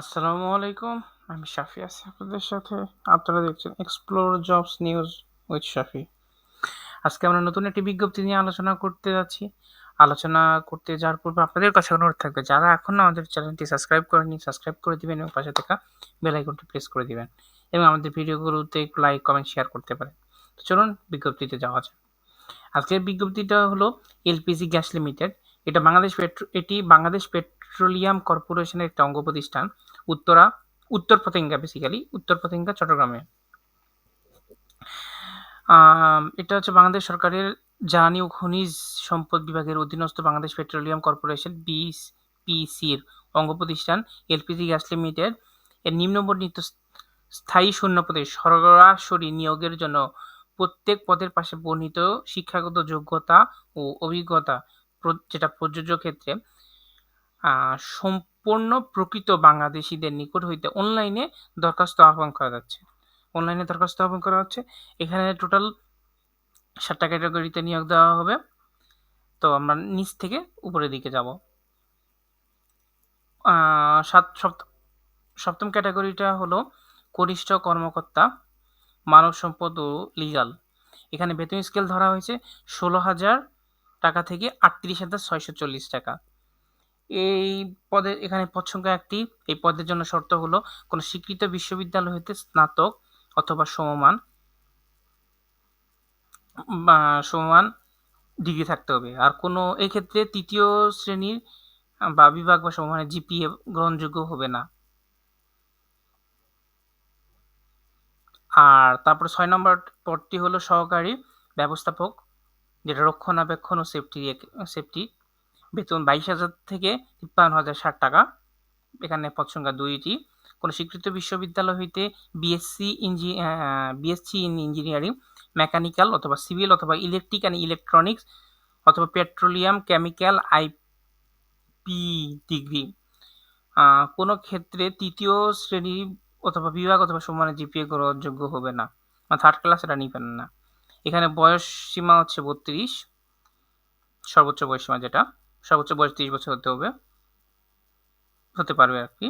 আসসালামু আলাইকুম, আমি শাফি আছি আপনাদের সাথে। আপনারা দেখছেন explore jobs news with Shafi আজকে আমরা নতুন একটি বিজ্ঞপ্তি নিয়ে আলোচনা করতে যাচ্ছি। আলোচনা করতে যাওয়ার পূর্বে আপনাদের কাছে অনুরোধ থাকবে, যারা এখনও আমাদের চ্যানেলটি সাবস্ক্রাইব করেনি সাবস্ক্রাইব করে দিবেন এবং পাশে থাকা বেল আইকনটি প্রেস করে দিবেন এবং আমাদের ভিডিওগুলোতে লাইক কমেন্ট শেয়ার করতে পারেন। তো চলুন বিজ্ঞপ্তিতে যাওয়া যায় আজকের বিজ্ঞপ্তিটা হলো এলপিজি গ্যাস লিমিটেড। এটা বাংলাদেশ পেট্রো, এটি বাংলাদেশ পেট্রোলিয়াম কর্পোরেশনের একটা অঙ্গ প্রতিষ্ঠান, উত্তরা, উত্তর পতেঙ্গা বেসিক্যালি উত্তর পতেঙ্গা, চট্টগ্রামে। এটা হচ্ছে বাংলাদেশ সরকারের জ্বালানি ও খনিজ সম্পদ বিভাগের অধীনস্থ বাংলাদেশ পেট্রোলিয়াম কর্পোরেশন বিপিসির অঙ্গ প্রতিষ্ঠান, এলপিজি গ্যাস লিমিটেড। এর নিম্নবর্ণিত স্থায়ী শূন্যপদে সরাসরি নিয়োগের জন্য প্রত্যেক পদের পাশে বর্ণিত শিক্ষাগত যোগ্যতা ও অভিজ্ঞতা যেটা প্রযোজ্য ক্ষেত্রে সম্পূর্ণ প্রকৃত বাংলাদেশিদের নিকট হইতে অনলাইনে দরখাস্ত আহ্বান করা যাচ্ছে। অনলাইনে দরখাস্ত আহ্বান করা হচ্ছে। এখানে টোটাল সাতটা ক্যাটাগরিতে নিয়োগ দেওয়া হবে। তো আমরা নিচ থেকে উপরের দিকে যাব। সাত, সপ্ত- সপ্তম ক্যাটাগরিটা হলো কনিষ্ঠ কর্মকর্তা, মানব সম্পদ ও লিগাল এখানে বেতন স্কেল ধরা হয়েছে ষোলো হাজার টাকা থেকে আটত্রিশ হাজার ছয়শো চল্লিশ টাকা। এই পদে এখানে পদ সংখ্যা একটি। এই পদের জন্য শর্ত হলো কোনো স্বীকৃত বিশ্ববিদ্যালয় হইতে স্নাতক অথবা সমমান, বা সমমান ডিগ্রি থাকতে হবে। আর কোনো এক্ষেত্রে তৃতীয় শ্রেণির বা বিভাগ বা সমমানের জিপিএ গ্রহণযোগ্য হবে না। আর তারপরে ছয় নম্বর পদটি হলো সহকারী ব্যবস্থাপক, যেটা রক্ষণাবেক্ষণ ও সেফটি সেফটি বেতন বাইশ হাজার থেকে তিপ্পান্ন হাজার ষাট টাকা। এখানে পদ সংখ্যা দুইটি। কোনো স্বীকৃত বিশ্ববিদ্যালয় হইতে বিএসসি ইঞ্জি বিএসসি ইন ইঞ্জিনিয়ারিং মেকানিক্যাল অথবা সিভিল অথবা ইলেকট্রিক অ্যান্ড ইলেকট্রনিক্স অথবা পেট্রোলিয়াম কেমিক্যাল আইপি ডিগ্রি কোনো ক্ষেত্রে তৃতীয় শ্রেণি অথবা বিভাগ অথবা সমানের জিপিএ গ্রহণযোগ্য হবে না মানে থার্ড ক্লাস এটা নিবেন না। এখানে বয়স সীমা হচ্ছে বত্রিশ, সর্বোচ্চ বয়স সীমা যেটা। সর্বোচ্চ বয়স তিরিশ বছর হতে হবে। হতে পারবে আর কি।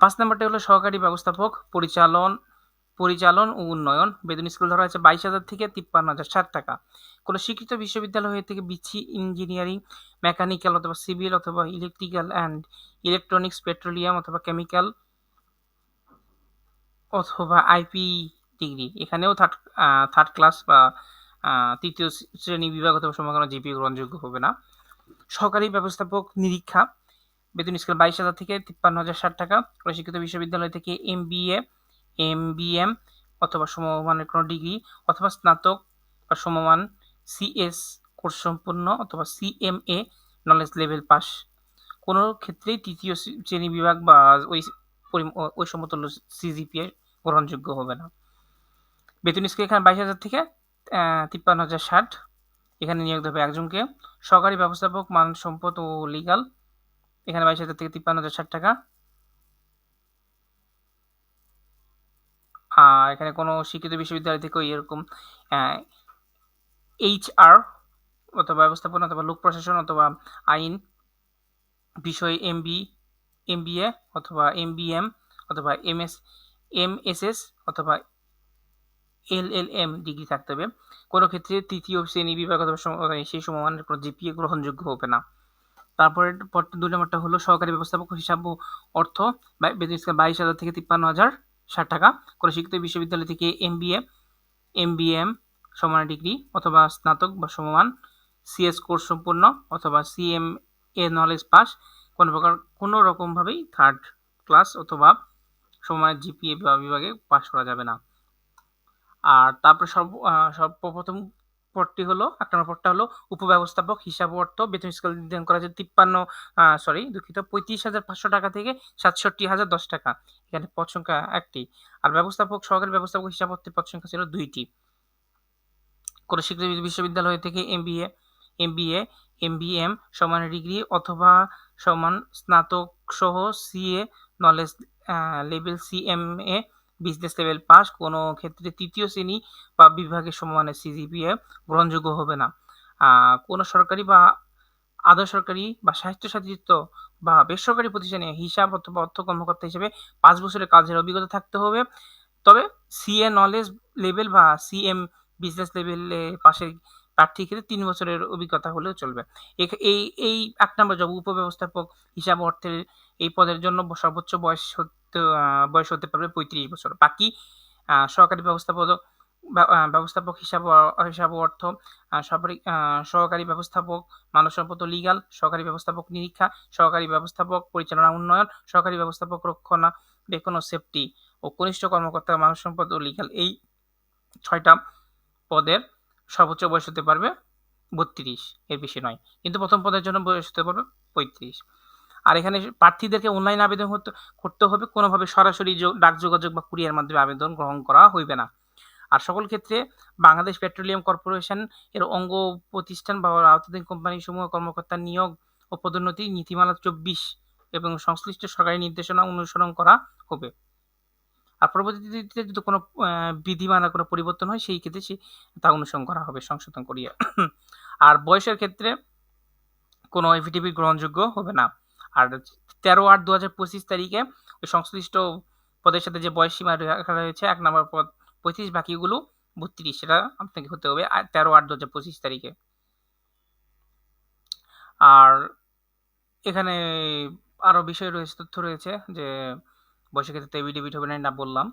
পাঁচ নাম্বারটা হলো সহকারী ব্যবস্থাপক, পরিচালন পরিচালন ও উন্নয়ন। বেতন স্কুল ধরা হয়েছে বাইশ হাজার থেকে তিপ্পান্ন হাজার ষাট টাকা। কোনো স্বীকৃত বিশ্ববিদ্যালয় থেকে বিচি ইঞ্জিনিয়ারিং, মেকানিক্যাল অথবা সিভিল অথবা ইলেকট্রিক্যাল অ্যান্ড ইলেকট্রনিক্স, পেট্রোলিয়াম অথবা কেমিক্যাল অথবা আইপি ডিগ্রি। এখানেও থার্ড থার্ড ক্লাস বা তৃতীয় শ্রেণি বিভাগ অথবা সমাগম জিপি গ্রহণযোগ্য হবে না। সহকারী ব্যবস্থাপক নিরীক্ষা, বেতন স্কেল বাইশ হাজার থেকে তিপ্পান্ন হাজার ষাট টাকা, প্রশিক্ষিত বিশ্ববিদ্যালয় থেকে M B A M B M অথবা সমমানের কোনো ডিগ্রি অথবা স্নাতক বা সমমান, সিএস কোর্স সম্পূর্ণ অথবা সিএমএ নলেজ লেভেল পাস। কোনো ক্ষেত্রেই তৃতীয় শ্রে- শ্রেণি বিভাগ বা ওই ওই সমতুল্য সিজিপিএ গ্রহণযোগ্য হবে না। বেতন স্কেল এখানে বাইশ হাজার থেকে তিপ্পান্ন হাজার ষাট। এখানে নিয়োগ দেবে একজনকে। সহকারী ব্যবস্থাপক, মান, সম্পদ ও লিগাল এখানে বাইশ হাজার থেকে তিপ্পান্ন হাজার টাকা। আর এখানে কোনো শিক্ষিত বিশ্ববিদ্যালয় থেকেও এরকম এইচ আর অথবা ব্যবস্থাপনা অথবা লোক প্রশাসন অথবা আইন, বিষয়ে M B M B A অথবা এম বি এম অথবা M S M S S অথবা এল এল এম ডিগ্রি থাকতে হবে। কোনো ক্ষেত্রে তৃতীয় শ্রেণি বিভাগ অথবা সম- সেই সমমানের কোনো জিপিএ গ্রহণযোগ্য হবে না। তারপরে পর দুই নম্বরটা হলো সহকারী ব্যবস্থাপক হিসাব অর্থ বাইশ হাজার থেকে তিপ্পান্ন হাজার ষাট টাকা। কোনো শিক্ষিত বিশ্ববিদ্যালয় থেকে M B A M B M সমান ডিগ্রি অথবা স্নাতক বা সমমান, সিএস কোর্স সম্পূর্ণ অথবা সিএম এ নলেজ পাস কোনো প্রকার কোনো রকমভাবেই থার্ড ক্লাস অথবা সমমানের জিপিএ বিভাগে পাস করা যাবে না। আর তারপরে সর্ব সর্বপ্রথম পদটি হলো, এক নম্বর পদটা হলো উপব্যবস্থাপক হিসাব অর্থ, বেতন স্কেল নির্ধারণ করা হয়েছে তিপ্পান্ন সরি দুঃখিত, পঁয়ত্রিশ হাজার পাঁচশো টাকা থেকে সাতষট্টি হাজার দশ টাকা। এখানে পদ সংখ্যা একটি। আর ব্যবস্থাপক, সহকারী ব্যবস্থাপক হিসাব অর্থের পদ সংখ্যা ছিল দুইটি। কোনো স্বীকৃত বিশ্ববিদ্যালয় থেকে M B A M B A M B M সমান ডিগ্রি অথবা সমান স্নাতক সহ CA knowledge level C M A business level pass কোনো ক্ষেত্রে তৃতীয় শ্রেণি বা বিভাগের সমমানের সিজিপিএ গ্রহণযোগ্য হবে না। কোনো সরকারি বা আধা সরকারি বা স্বায়ত্তশাসিত বা বেসরকারি প্রতিষ্ঠানে হিসাব অথবা অর্থ কর্মকর্তা হিসেবে পাঁচ বছরের কাজের অভিজ্ঞতা থাকতে হবে। তবে সিএ নলেজ লেভেল বা সিএম বিজনেস লেভেলে পাশের প্রার্থীর ক্ষেত্রে তিন বছরের অভিজ্ঞতা হলেও চলবে। এই এই এক নম্বর জব উপব্যবস্থাপক হিসাব অর্থের এই পদের জন্য সর্বোচ্চ বয়স হতে বয়স হতে পারবে পঁয়ত্রিশ বছর। বাকি সহকারী ব্যবস্থাপক ব্যবস্থাপক হিসাব হিসাব অর্থ সহকারী সহকারী ব্যবস্থাপক মানব সম্পদ লিগাল সহকারী ব্যবস্থাপক নিরীক্ষা, সহকারী ব্যবস্থাপক পরিচালনা উন্নয়ন, সহকারী ব্যবস্থাপক রক্ষণাবেক্ষণ ও সেফটি ও কনিষ্ঠ কর্মকর্তা মানব সম্পদ ও লিগাল এই ছয়টা পদের সর্বোচ্চ বয়স হতে পারবে বত্রিশ, এর বেশি নয়। কিন্তু প্রথম পদের জন্য বয়স হতে পারবে পঁয়ত্রিশ। আর এখানে প্রার্থীদেরকে অনলাইন আবেদন হতে, করতে হবে। কোনোভাবে সরাসরি ডাক যোগাযোগ বা কুরিয়ার মাধ্যমে আবেদন গ্রহণ করা হইবে না। আর সকল ক্ষেত্রে বাংলাদেশ পেট্রোলিয়াম কর্পোরেশন এর অঙ্গ প্রতিষ্ঠান বা আওতাধীন কোম্পানি সমূহ কর্মকর্তার নিয়োগ ও পদোন্নতি নীতিমালা চব্বিশ এবং সংশ্লিষ্ট সরকারি নির্দেশনা অনুসরণ করা হবে। আর পরবর্তীতে যদি কোনো বিধিমালা কোনো পরিবর্তন হয়, সেই ক্ষেত্রে সে তা অনুসরণ করা হবে, সংশোধন করিয়া। আর বয়সের ক্ষেত্রে কোনো এফিডেভিট গ্রহণযোগ্য হবে না। আর তেরো আট দু হাজার পঁচিশ তারিখে সংশ্লিষ্ট পদের সাথে যে বয়স সীমা রাখা রয়েছে, এক নম্বর পদ পঁয়ত্রিশ, বাকিগুলো বত্রিশ, সেটা আপনাকে হতে হবে তেরো আট দু হাজার পঁচিশ তারিখে। আর এখানে আরও বিষয় রয়েছে, তথ্য রয়েছে যে বয়সের ক্ষেত্রে এভিডেভিট হবে না না বললাম।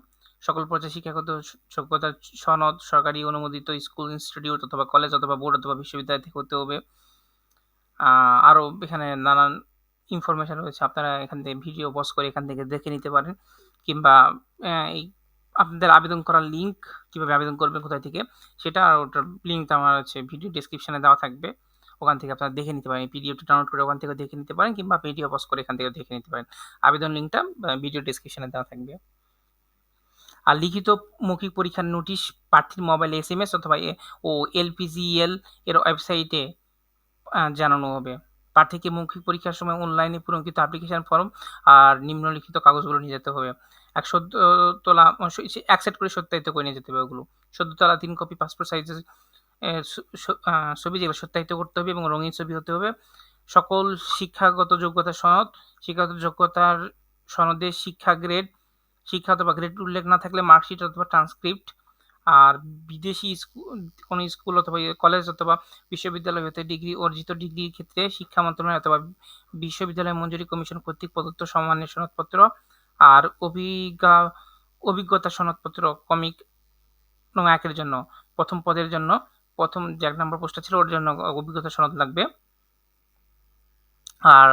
সকল পর্যায়ে শিক্ষাগত যোগ্যতার সনদ, সরকারি অনুমোদিত স্কুল, ইনস্টিটিউট অথবা কলেজ অথবা বোর্ড অথবা বিশ্ববিদ্যালয় থেকে হতে হবে। আরও এখানে নানান ইনফরমেশন রয়েছে, আপনারা এখান থেকে ভিডিও পজ করে এখান থেকে দেখে নিতে পারেন। কিংবা এই আপনাদের আবেদন করার লিঙ্ক কীভাবে আবেদন করবেন, কোথায় থেকে, সেটা আর ওটার লিঙ্কটা আমার হচ্ছে ভিডিও ডিসক্রিপশনে দেওয়া থাকবে। ওখান থেকে আপনারা দেখে নিতে পারেন। পিডিএফটা ডাউনলোড করে ওখান থেকে দেখে নিতে পারেন কিংবা ভিডিও পজ করে এখান থেকে দেখে নিতে পারেন। আবেদন লিঙ্কটা ভিডিও ডিসক্রিপশনে দেওয়া থাকবে। আর লিখিত মৌখিক পরীক্ষার নোটিশ প্রার্থীর মোবাইলে এস এম এস অথবা ও এলপিজিএল এর ওয়েবসাইটে জানানো হবে। প্রার্থীকে মৌখিক পরীক্ষার সময় অনলাইনে পূরণকৃত অ্যাপ্লিকেশন ফর্ম আর নিম্নলিখিত কাগজগুলো নিয়ে যেতে হবে। এক সদ্য, তোলা এক সেট করে সত্যায়িত করে নিয়ে যেতে হবে ওগুলো। সদ্য তোলা তিন কপি পাসপোর্ট সাইজের ছবি যেগুলো সত্যায়িত করতে হবে এবং রঙিন ছবি হতে হবে। সকল শিক্ষাগত যোগ্যতা সনদ, শিক্ষাগত যোগ্যতার সনদে শিক্ষা গ্রেড শিক্ষা অথবা গ্রেড উল্লেখ না থাকলে মার্কশিট অথবা ট্রান্সক্রিপ্ট আর বিদেশি স্কুল কোনো স্কুল অথবা কলেজ অথবা বিশ্ববিদ্যালয় হতে ডিগ্রি অর্জিত ডিগ্রির ক্ষেত্রে শিক্ষা মন্ত্রণালয় অথবা বিশ্ববিদ্যালয় মঞ্জুরি কমিশন কর্তৃক প্রদত্ত সম্মানের সনদপত্র আর অভিজ্ঞা, অভিজ্ঞতা সনদপত্র কমিক নং একের জন্য, প্রথম পদের জন্য প্রথম যে এক নম্বর পোস্টটা ছিল, ওর জন্য অভিজ্ঞতা সনদ লাগবে। আর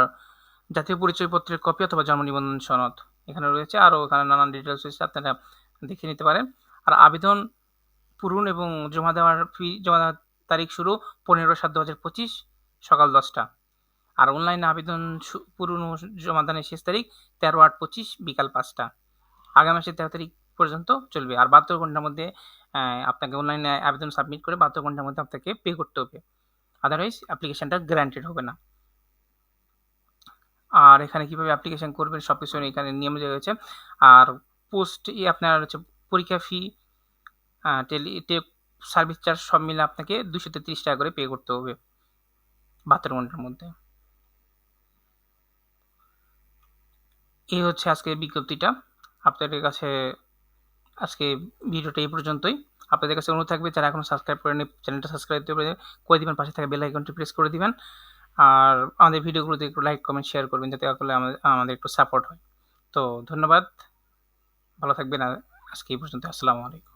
জাতীয় পরিচয়পত্রের কপি অথবা জন্ম নিবন্ধন সনদ এখানে রয়েছে। আরও এখানে নানান ডিটেলস রয়েছে, আপনারা দেখে নিতে পারেন। আর আবেদন পূরণ এবং জমা দেওয়ার ফি জমা দেওয়ার তারিখ শুরু পনেরো সাত দু হাজার পঁচিশ সকাল দশটা। আর অনলাইনে আবেদন পূরণ ও জমাদানের শেষ তারিখ তেরো আট পঁচিশ বিকাল পাঁচটা। আগামী মাসের তেরো তারিখ পর্যন্ত চলবে। আর বাহাত্তর ঘণ্টার মধ্যে আপনাকে অনলাইনে আবেদন সাবমিট করে বাহাত্তর ঘণ্টার মধ্যে আপনাকে পে করতে হবে। আদারওয়াইজ অ্যাপ্লিকেশনটা গ্যারান্টেড হবে না। আর এখানে কীভাবে অ্যাপ্লিকেশন করবেন সব কিছু এখানে নিয়ম হয়েছে। আর পোস্ট আপনার হচ্ছে পরীক্ষা fee Teletalk service charge সব মিলে আপনাকে দুশো তেত্রিশ টাকা করে পে করতে হবে বাহাত্তর ঘণ্টার মধ্যে। এই হচ্ছে আজকের বিজ্ঞপ্তিটা। আপনাদের কাছে আজকে ভিডিওটা এই পর্যন্তই। আপনাদের কাছে অনুরোধ থাকবে যারা এখন সাবস্ক্রাইব করেনি চ্যানেলটা সাবস্ক্রাইব করে করে দিবেন, পাশে থাকা বেল আইকনটি প্রেস করে দিবেন। আর আমাদের ভিডিওগুলোতে একটু লাইক কমেন্ট শেয়ার করবেন যাতে করলে আমাদের একটু সাপোর্ট হয়। তো ধন্যবাদ, ভালো থাকবেন আজকে এই পর্যন্ত আসসালামু আলাইকুম।